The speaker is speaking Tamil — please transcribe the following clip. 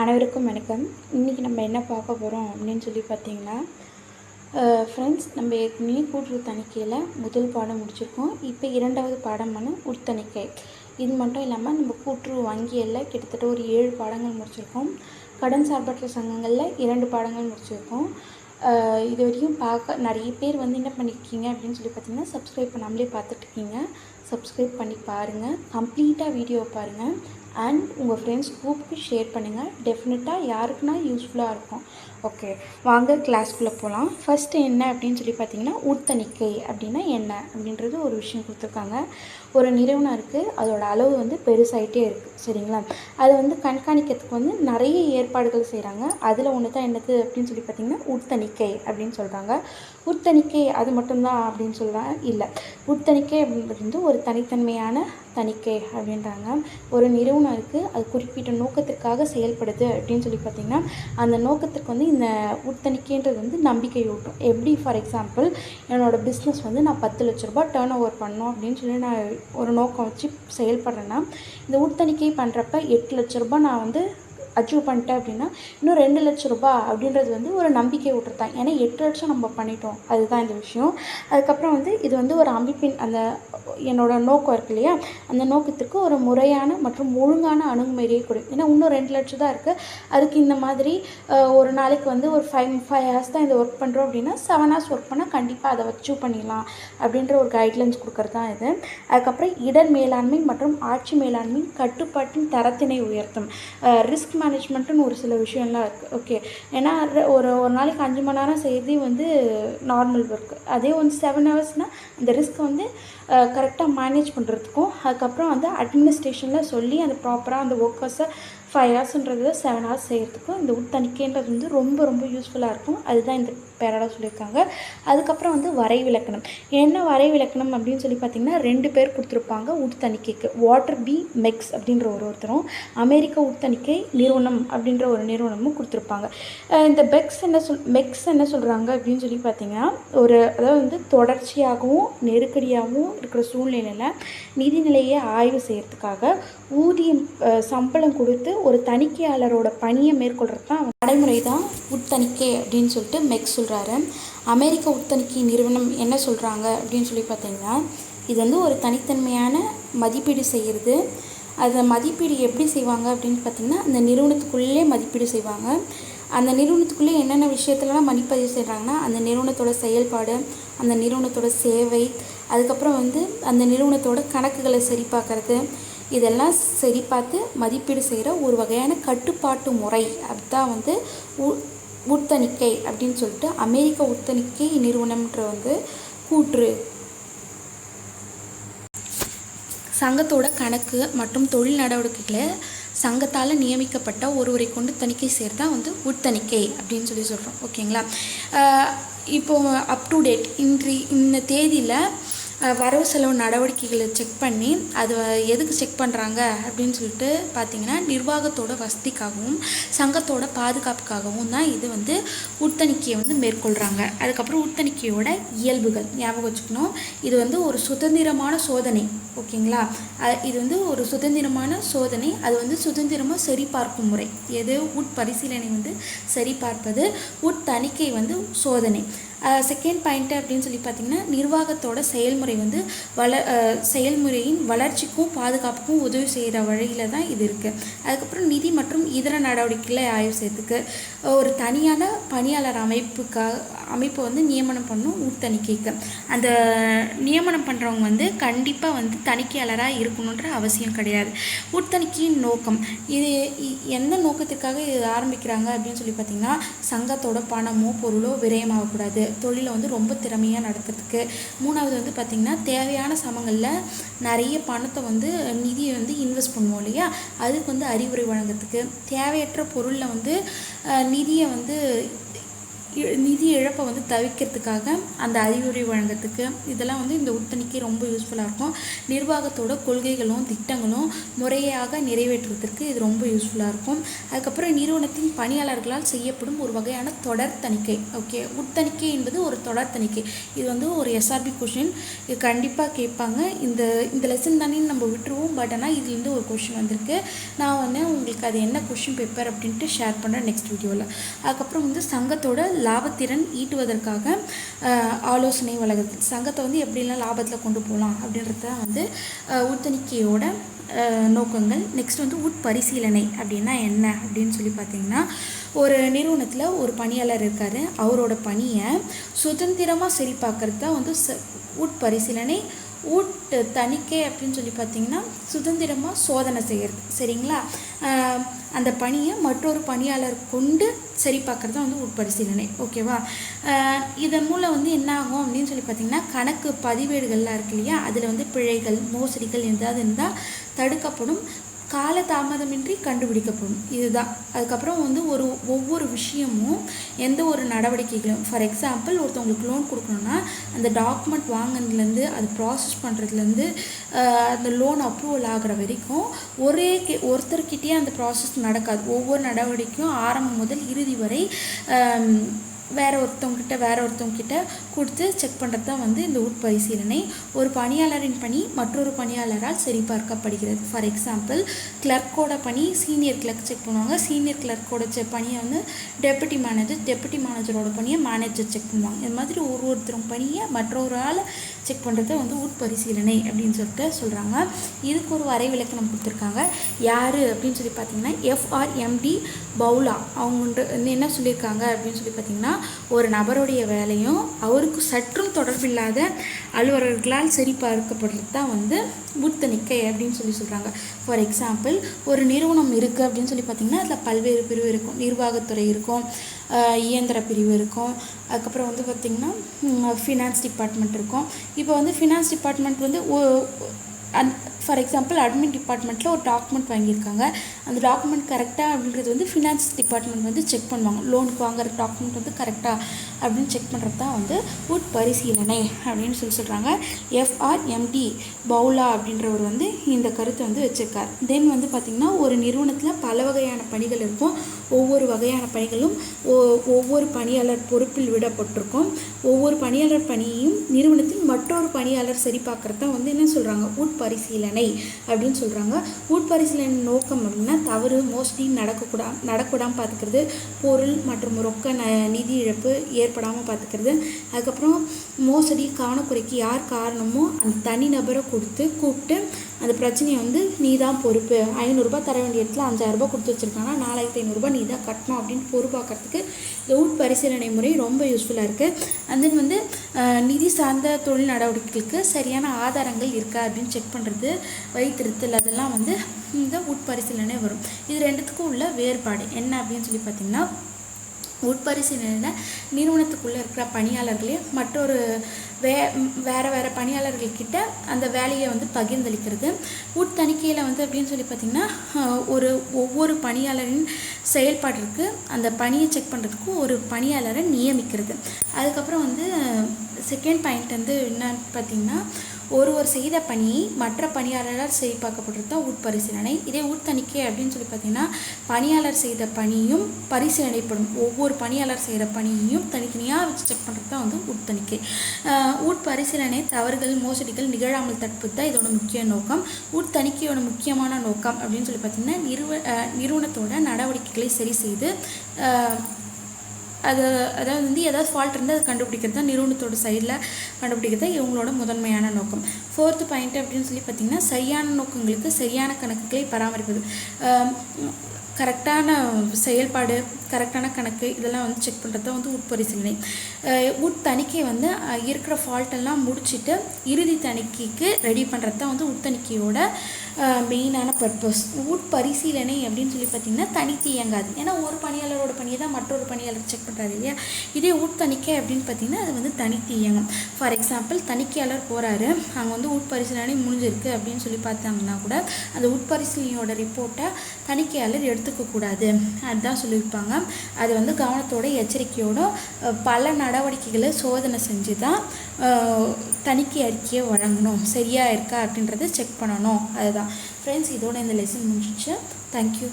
அனைவருக்கும் வணக்கம். இன்றைக்கி நம்ம என்ன பார்க்க போகிறோம் அப்படின்னு சொல்லி பார்த்தீங்கன்னா ஃப்ரெண்ட்ஸ் நம்ம ஏற்கனவே கூட்டுறு தணிக்கையில் முதல் பாடம் முடிச்சிருக்கோம். இப்போ இரண்டாவது பாடமான உட்தணிக்கை. இது மட்டும் இல்லாமல் நம்ம கூட்டுறவு வங்கியில் கிட்டத்தட்ட ஒரு ஏழு பாடங்கள் முடிச்சிருக்கோம். கடன் சார்பற்ற சங்கங்களில் இரண்டு பாடங்கள் முடிச்சிருக்கோம். இது வரைக்கும் பார்க்க நிறைய பேர் வந்து என்ன பண்ணியிருக்கீங்க அப்படின்னு சொல்லி பார்த்தீங்கன்னா சப்ஸ்கிரைப் பண்ணாமலே பார்த்துட்ருக்கீங்க சப்ஸ்கிரைப் பண்ணி பாருங்கள் கம்ப்ளீட்டாக வீடியோ பாருங்கள் அண்ட் உங்கள் ஃப்ரெண்ட்ஸ் குரூப்புக்கு ஷேர் பண்ணுங்கள் டெஃபினட்டாக யாருக்குன்னா யூஸ்ஃபுல்லாக இருக்கும். ஓகே வாங்க கிளாஸ்க்குள்ளே போகலாம் ஃபஸ்ட்டு என்ன அப்படின்னு சொல்லி பார்த்தீங்கன்னா உட்தணிக்கை அப்படின்னா என்ன? அப்படின்றது ஒரு விஷயம் கொடுத்துருக்காங்க. ஒரு நிறுவனம் இருக்குது அதோட அளவு வந்து பெருசாயிட்டே இருக்குது சரிங்களா? அதை வந்து கண்காணிக்கிறதுக்கு வந்து நிறைய ஏற்பாடுகள் செய்கிறாங்க அதில் ஒன்று தான் என்னது அப்படின்னு சொல்லி பார்த்தீங்கன்னா உட்தணிக்கை அப்படின்னு சொல்கிறாங்க உட்தணிக்கை அது மட்டும்தான் அப்படின்னு சொல்லுவேன் இல்லை உட்தணிக்கை அப்படின்றது வந்து ஒரு தனித்தன்மையான தணிக்கை அப்படின்றாங்க. ஒரு நிறுவனம் இருக்குது அது குறிப்பிட்ட நோக்கத்திற்காக செயல்படுது அப்படின்னு சொல்லி பார்த்தீங்கன்னா அந்த நோக்கத்திற்கு வந்து இந்த உட்தணிக்கைன்றது வந்து நம்பிக்கை ஊட்டும் எப்படி ஃபார் எக்ஸாம்பிள் என்னோடய பிஸ்னஸ் வந்து நான் பத்து லட்ச ரூபாய் டேர்ன் ஓவர் பண்ணோம் அப்படின்னு சொல்லி நான் ஒரு நோக்கம் வச்சு செயல்படுறேன்னா இந்த உட்தணிக்கை பண்ணுறப்ப எட்டு லட்ச ரூபா நான் வந்து அச்சீவ் பண்ணிட்டேன் அப்படின்னா இன்னும் ரெண்டு லட்ச ரூபாய் அப்படின்றது வந்து ஒரு நம்பிக்கை விட்டுருதான் ஏன்னா எட்டு லட்சம் நம்ம பண்ணிட்டோம். அதுதான் இந்த விஷயம். அதுக்கப்புறம் வந்து இது வந்து ஒரு அமைப்பின் அந்த என்னோட நோக்கம் இருக்கு இல்லையா? அந்த நோக்கத்திற்கு ஒரு முறையான மற்றும் ஒழுங்கான அணுகுமுறையை கொடு. ஏன்னா இன்னும் ரெண்டு லட்சம் தான் இருக்குது அதுக்கு இந்த மாதிரி ஒரு நாளைக்கு வந்து ஒரு ஃபைவ் ஃபைவ் ஹவர்ஸ் தான் இந்த ஒர்க் பண்ணுறோம் அப்படின்னா செவன் ஹவர்ஸ் ஒர்க் பண்ணால் கண்டிப்பாக அதை அச்சீவ் பண்ணிடலாம் அப்படின்ற ஒரு கைட்லைன்ஸ் கொடுக்குறது தான் இது. அதுக்கப்புறம் இடர் மேலாண்மை மற்றும் ஆட்சி மேலாண்மை கட்டுப்பாட்டின் தரத்தினை உயர்த்தும். ரிஸ்க் மேனேஜ்மெண்ட்டுன்னு ஒரு சில விஷயம்லாம் இருக்குது ஓகே ஏன்னா ஒரு ஒரு நாளைக்கு அஞ்சு மணி நேரம் செய்யறது வந்து நார்மல் ஒர்க் அதே வந்து செவன் ஹவர்ஸ்னால் அந்த ரிஸ்க் வந்து கரெக்டாக மேனேஜ் பண்ணுறதுக்கும் அதுக்கப்புறம் வந்து அட்மினிஸ்ட்ரேஷனில் சொல்லி அந்த ப்ராப்பராக அந்த ஒர்க்கர்ஸை ஃபைவ் ஹவர்ஸ்ன்றது செவன் ஹவர்ஸ் செய்கிறதுக்கும் இந்த உட்தணிக்கைன்றது வந்து ரொம்ப ரொம்ப யூஸ்ஃபுல்லாக இருக்கும். அதுதான் இந்த பேராட சொல்லியிருக்காங்க. அதுக்கப்புறம் வந்து வரைவிலக்கணம். என்ன வரைவிலக்கணம் அப்படின்னு சொல்லி பார்த்தீங்கன்னா ரெண்டு பேர் கொடுத்துருப்பாங்க. உட்தணிக்கைக்கு. வாட்டர் பி மெக்ஸ் அப்படின்ற ஒரு ஒருத்தரும் அமெரிக்க உட்தணிக்கை நிறுவனம் அப்படின்ற ஒரு நிறுவனமும் கொடுத்துருப்பாங்க. இந்த பெக்ஸ் என்ன சொல் மெக்ஸ் என்ன சொல்கிறாங்க அப்படின்னு சொல்லி பார்த்தீங்கன்னா ஒரு அதாவது வந்து தொடர்ச்சியாகவும் நெருக்கடியாகவும் இருக்கிற சூழ்நிலையில் நிதிநிலையை ஆய்வு செய்கிறதுக்காக ஊதியம் சம்பளம் கொடுத்து ஒரு தணிக்கையாளரோட பணியை மேற்கொள்கிறது தான் நடைமுறை தான் உட்தணிக்கை அப்படின்னு சொல்லிட்டு மெக்ஸ் சொல்கிறாரு அமெரிக்க உட்தணிக்கை நிறுவனம் என்ன சொல்கிறாங்க அப்படின்னு சொல்லி பார்த்தீங்கன்னா இது வந்து ஒரு தனித்தன்மையான மதிப்பீடு செய்கிறது அதை மதிப்பீடு எப்படி செய்வாங்க அப்படின்னு பார்த்தீங்கன்னா அந்த நிறுவனத்துக்குள்ளே மதிப்பீடு செய்வாங்க. அந்த நிறுவனத்துக்குள்ளே என்னென்ன விஷயத்துலலாம் மதிப்பதிவு செய்கிறாங்கன்னா அந்த நிறுவனத்தோட செயல்பாடு அந்த நிறுவனத்தோட சேவை அதுக்கப்புறம் வந்து அந்த நிறுவனத்தோட கணக்குகளை சரி பார்க்குறது. இதெல்லாம் சரி பார்த்து மதிப்பீடு செய்கிற ஒரு வகையான கட்டுப்பாட்டு முறை. அதுதான் வந்து உ உட்தணிக்கை அப்படின்னு சொல்லிட்டு அமெரிக்க உட்தணிக்கை நிறுவனம்ன்ற வந்து கூற்று. சங்கத்தோட கணக்கு மற்றும் தொழில் நடவடிக்கைகளை சங்கத்தால் நியமிக்கப்பட்ட ஒருவரை கொண்டு தணிக்கை செய்கிறது தான் வந்து உட்தணிக்கை அப்படின்னு சொல்லி சொல்கிறோம் ஓகேங்களா? இப்போது அப் டு டேட் இன்றி இந்த தேதியில் வரவு செலவு நடவடிக்கைகளை செக் பண்ணி அது எதுக்கு செக் பண்ணுறாங்க அப்படின்னு சொல்லிட்டு பார்த்தீங்கன்னா நிர்வாகத்தோட வசதிக்காகவும் சங்கத்தோட பாதுகாப்புக்காகவும் தான் இது வந்து உட்தணிக்கையை வந்து மேற்கொள்கிறாங்க அதுக்கப்புறம் உட்தணிக்கையோட இயல்புகள் ஞாபகம் வச்சுக்கணும். இது வந்து ஒரு சுதந்திரமான சோதனை ஓகேங்களா? இது வந்து ஒரு சுதந்திரமான சோதனை அது வந்து சுதந்திரமாக சரிபார்க்கும் முறை. எது? உட்பரிசீலனை வந்து சரிபார்ப்பது உட்தணிக்கை வந்து சோதனை. செகண்ட் பாயிண்ட் அப்படின்னு சொல்லி பார்த்தீங்கன்னா நிர்வாகத்தோட செயல்முறை வந்து வள செயல்முறையின் வளர்ச்சிக்கும் பாதுகாப்புக்கும் உதவி செய்கிற வழியில் தான் இது இருக்குது அதுக்கப்புறம் நிதி மற்றும் இதர நடவடிக்கைகளை ஆய்வு செய்யறதுக்கு ஒரு தனியான பணியாளர் அமைப்புக்காக அமைப்பை வந்து நியமனம் பண்ணும் உட்தணிக்கைக்கு அந்த நியமனம் பண்ணுறவங்க வந்து கண்டிப்பாக வந்து தணிக்கையாளராக இருக்கணுன்ற அவசியம் கிடையாது. உட்தணிக்கையின் நோக்கம். இது எந்த நோக்கத்திற்காக இது ஆரம்பிக்கிறாங்க அப்படின்னு சொல்லி பார்த்தீங்கன்னா சங்கத்தோட பணமோ பொருளோ விரயமாகக்கூடாது தொழிலை வந்து ரொம்ப திறமையாக நடக்கிறதுக்கு மூணாவது வந்து பார்த்திங்கன்னா தேவையான சமங்களில் நிறைய பணத்தை வந்து நிதியை வந்து இன்வெஸ்ட் பண்ணுவோம் இல்லையா? அதுக்கு வந்து அறிவுரை வழங்குறதுக்கு. தேவையற்ற பொருளில் வந்து நிதியை வந்து நிதி இழப்பை வந்து தவிர்க்கிறதுக்காக அந்த அறிவுரை வழங்கிறதுக்கு இதெல்லாம் வந்து இந்த உட்தணிக்கை ரொம்ப யூஸ்ஃபுல்லாக இருக்கும். நிர்வாகத்தோட கொள்கைகளும் திட்டங்களும் முறையாக நிறைவேற்றுவதற்கு இது ரொம்ப யூஸ்ஃபுல்லாக இருக்கும். அதுக்கப்புறம் நிறுவனத்தின் பணியாளர்களால் செய்யப்படும் ஒரு வகையான தொடர் தணிக்கை. ஓகே உட்தணிக்கை என்பது ஒரு தொடர் தணிக்கை. இது வந்து ஒரு எஸ்ஆர்பி கொஷின் இது கண்டிப்பாக கேட்பாங்க. இந்த இந்த லெசன் தானே நம்ம விட்டுருவோம். பட் ஆனால் இதுலேருந்து ஒரு கொஷின் வந்திருக்கு. நான் வந்து உங்களுக்கு அது என்ன கொஷின் பேப்பர் அப்படின்ட்டு ஷேர் பண்ணுறேன் நெக்ஸ்ட் வீடியோவில் அதுக்கப்புறம் வந்து சங்கத்தோட லாபத்திறன் ஈட்டுவதற்காக ஆலோசனை வழங்குது. சங்கத்தை வந்து எப்படிலாம் லாபத்தில் கொண்டு போகலாம் அப்படின்றது தான் வந்து உத்தணிக்கையோட நோக்கங்கள். நெக்ஸ்ட் வந்து உட்பரிசீலனை அப்படின்னா என்ன? அப்படின்னு சொல்லி பார்த்தீங்கன்னா ஒரு நிறுவனத்தில் ஒரு பணியாளர் இருக்கார். அவரோட பணியை சுதந்திரமாக சரி பார்க்கறது தான் வந்து ச உட்பரிசீலனை ஊட்டு தணிக்கை அப்படின்னு சொல்லி பார்த்தீங்கன்னா சுதந்திரமாக சோதனை செய்கிறது சரிங்களா? அந்த பணியை மற்றொரு பணியாளர் கொண்டு சரி பார்க்குறது தான் வந்து உட்பரிசீலனை. ஓகேவா? இதன் மூலம் வந்து என்ன ஆகும் அப்படின்னு சொல்லி பார்த்தீங்கன்னா கணக்கு பதிவேடுகள்லாம் இருக்கு இல்லையா? அதில் வந்து பிழைகள் மோசடிகள் ஏதாவது இருந்தால் தடுக்கப்படும். கால தாமதமின்றி கண்டுபிடிக்கப்படும். இதுதான். அதுக்கப்புறம் வந்து ஒரு ஒவ்வொரு விஷயமும் எந்த ஒரு நடவடிக்கைகளும் ஃபார் எக்ஸாம்பிள் ஒருத்தவங்களுக்கு லோன் கொடுக்கணுன்னா அந்த டாக்குமெண்ட் வாங்கினதுலேருந்து அது ப்ராசஸ் பண்ணுறதுலேருந்து அந்த லோன் அப்ரூவல் ஆகிற வரைக்கும் ஒரே கி- ஒருத்தர்கிட்டயே அந்த ப்ராசஸ் நடக்காது. ஒவ்வொரு நடவடிக்கையும் ஆரம்பம் முதல் இறுதி வரை வேறு ஒருத்தவங்கிட்ட வேற ஒருத்தவங்கிட்ட கொடுத்து செக் பண்ணுறது தான் வந்து இந்த உட்பரிசீலனை ஒரு பணியாளரின் பணி மற்றொரு பணியாளரால் சரிபார்க்கப்படுகிறது. ஃபார் எக்ஸாம்பிள் கிளர்க்கோட பணி சீனியர் கிளர்க் செக் பண்ணுவாங்க. சீனியர் கிளர்க்கோட செ பணியை வந்து டெப்புட்டி மேனேஜர் டெப்புட்டி மேனேஜரோட பணியை மேனேஜர் செக் பண்ணுவாங்க. இது மாதிரி ஒரு ஒருத்தரும் பணியை மற்றொரு ஆள் செக் பண்ணுறது வந்து உட்பரிசீலனை அப்படின்னு சொல்லிட்டு சொல்கிறாங்க இதுக்கு ஒரு வரை விளக்கணம் கொடுத்துருக்காங்க. யார் அப்படின்னு சொல்லி பார்த்தீங்கன்னா எஃப்ஆர்எம்டி பவுலா. அவங்க வந்து என்ன சொல்லியிருக்காங்க அப்படின்னு சொல்லி பார்த்தீங்கன்னா ஒரு நபருடைய வேலையும் அவருக்கு சற்றும் தொடர்பில்லாத அலுவலர்களால் சரிபார்க்கப்படுறது தான் வந்து உட்தணிக்கை அப்படின்னு சொல்லி சொல்கிறாங்க ஃபார் எக்ஸாம்பிள் ஒரு நிறுவனம் இருக்குது அப்படின்னு சொல்லி பார்த்தீங்கன்னா அதில் பல்வேறு பிரிவு இருக்கும். நிர்வாகத்துறை இருக்கும். இயந்திர பிரிவு இருக்கும். அதுக்கப்புறம் வந்து பார்த்திங்கன்னா ஃபினான்ஸ் டிபார்ட்மெண்ட் இருக்கும். இப்போ வந்து ஃபினான்ஸ் டிபார்ட்மெண்ட் வந்து அந் ஃபார் எக்ஸாம்பிள் அட்மின் டிபார்ட்மெண்ட்டில் ஒரு டாக்குமெண்ட் வாங்கியிருக்காங்க. அந்த டாக்குமெண்ட் கரெக்டாக அப்படின்றது வந்து ஃபினான்ஸ் டிபார்ட்மெண்ட் வந்து செக் பண்ணுவாங்க. லோனுக்கு வாங்குற டாக்குமெண்ட் வந்து கரெக்டாக அப்படின்னு செக் பண்ணுறது தான் வந்து உட்பரிசீலனை அப்படின்னு சொல்லி சொல்கிறாங்க எஃப்ஆர்எம்டி பவுலா அப்படின்றவர் வந்து இந்த கருத்தை வந்து வச்சுருக்கார். தென் வந்து பார்த்திங்கன்னா ஒரு நிறுவனத்தில் பல வகையான பணிகள் இருக்கும். ஒவ்வொரு வகையான பணிகளும் ஒவ்வொரு பணியாளர் பொறுப்பில் விடப்பட்டிருக்கும். ஒவ்வொரு பணியாளர் பணியையும் நிறுவனத்தின் மற்றொரு பணியாளர் சரி பார்க்குறது தான் வந்து என்ன சொல்கிறாங்க உட்பரிசீலனை அப்படின்னு சொல்கிறாங்க உட்பரிசீலனை நோக்கம் அப்படின்னா தவறு மோஸ்ட்லி நடக்கக்கூடா நடக்கூடாமல் பார்த்துக்கிறது பொருள் மற்றும் ரொக்க ந நிதி இழப்பு ஏற்படாமல் பார்த்துக்கிறது. அதுக்கப்புறம் மோசடி காணக்குறைக்கு யார் காரணமோ அந்த தனிநபரை கொடுத்து கூப்பிட்டு அந்த பிரச்சனையை வந்து நீ தான் பொறுப்பு ஐநூறுரூபா தர வேண்டிய இடத்துல அஞ்சாயிரரூபா கொடுத்து வச்சுருக்காங்கன்னா நாலாயிரத்தி ஐநூறுரூபா நீ தான் கட்டணும் அப்படின்னு பொறுப்பாக்கிறதுக்கு இந்த உட்பரிசீலனை முறை ரொம்ப யூஸ்ஃபுல்லாக இருக்குது அண்ட் தென் வந்து நிதி சார்ந்த தொழில் நடவடிக்கைகளுக்கு சரியான ஆதாரங்கள் இருக்கா அப்படின்னு செக் பண்ணுறது வைத்திருத்தல் அதெல்லாம் வந்து இந்த உட்பரிசீலனை வரும். இது ரெண்டுத்துக்கும் உள்ள வேறுபாடு என்ன அப்படின்னு சொல்லி பார்த்தீங்கன்னா உட்பரிசீலனை நிறுவனத்துக்குள்ளே இருக்கிற பணியாளர்களே மற்றொரு வே வேறு வேறு பணியாளர்கள்கிட்ட அந்த வேலையை வந்து பகிர்ந்தளிக்கிறது. உட்தணிக்கையில் வந்து அப்படின்னு சொல்லி பார்த்திங்கன்னா ஒரு ஒவ்வொரு பணியாளரின் செயல்பாட்டிற்கு அந்த பணியை செக் பண்ணுறதுக்கு ஒரு பணியாளரை நியமிக்கிறது. அதுக்கப்புறம் வந்து செகண்ட் பாயிண்ட் வந்து என்னன்னு பார்த்தீங்கன்னா ஒருவர் செய்த பணியை மற்ற பணியாளரால் சரிபார்க்கப்படுறது தான் உட்பரிசீலனை. இதே உட்தணிக்கை அப்படின்னு சொல்லி பார்த்தீங்கன்னா பணியாளர் செய்த பணியும் பரிசீலனைப்படும். ஒவ்வொரு பணியாளர் செய்கிற பணியையும் தனித்தனியாக வச்சு செக் பண்ணுறது தான் வந்து உட்தணிக்கை உட்பரிசீலனை தவறுகள் மோசடிகள் நிகழாமல் தடுப்பு தான் இதோட முக்கிய நோக்கம். உட்தணிக்கையோட முக்கியமான நோக்கம் அப்படின்னு சொல்லி பார்த்தீங்கன்னா நிறுவ நிறுவனத்தோட நடவடிக்கைகளை சரி செய்து அது அதாவது வந்து ஏதாவது ஃபால்ட் இருந்தால் அதை கண்டுபிடிக்கிறது தான் நிறுவனத்தோட சைடில் கண்டுபிடிக்கிறது தான் இவங்களோட முதன்மையான நோக்கம். ஃபோர்த்து பாயிண்ட் அப்படின்னு சொல்லி பார்த்திங்கன்னா சரியான நோக்கங்களுக்கு சரியான கணக்குகளை பராமரிப்பது. கரெக்டான செயல்பாடு கரெக்டான கணக்கு இதெல்லாம் வந்து செக் பண்ணுறது தான் வந்து உட்பரிசீலனை. உட் தணிக்கை வந்து இருக்கிற ஃபால்ட்டெல்லாம் முடிச்சுட்டு இறுதி தணிக்கைக்கு ரெடி பண்ணுறது தான் வந்து உட்தணிக்கையோட மெயினான பர்பஸ் உட்பரிசீலனை அப்படின்னு சொல்லி பார்த்தீங்கன்னா தனித்து இயங்காது ஏன்னா ஒரு பணியாளரோட பணியை தான் மற்றொரு பணியாளர் செக் பண்ணுறாரு இல்லையா? இதே உட்தணிக்கை அப்படின்னு பார்த்தீங்கன்னா அது வந்து தனித்து இயங்கும் ஃபார் எக்ஸாம்பிள் தணிக்கையாளர் போகிறாரு அங்கே வந்து உட்பரிசீலனை முடிஞ்சிருக்கு அப்படின்னு சொல்லி பார்த்தாங்கன்னா கூட அந்த உட்பரிசீலனையோட ரிப்போர்ட்டை தணிக்கையாளர் எடுத்துக்கக்கூடாது அதுதான் சொல்லியிருப்பாங்க. அது வந்து கவனத்தோட எச்சரிக்கையோட பல நடவடிக்கைகளை சோதனை செஞ்சு தான் தணிக்கை அறிக்கையை வழங்கணும். சரியாக இருக்கா அப்படின்றத செக் பண்ணணும். அதுதான். ஃப்ரெண்ட்ஸ் இதோட இந்த லெசன் முடிஞ்சிச்சு தேங்க்யூ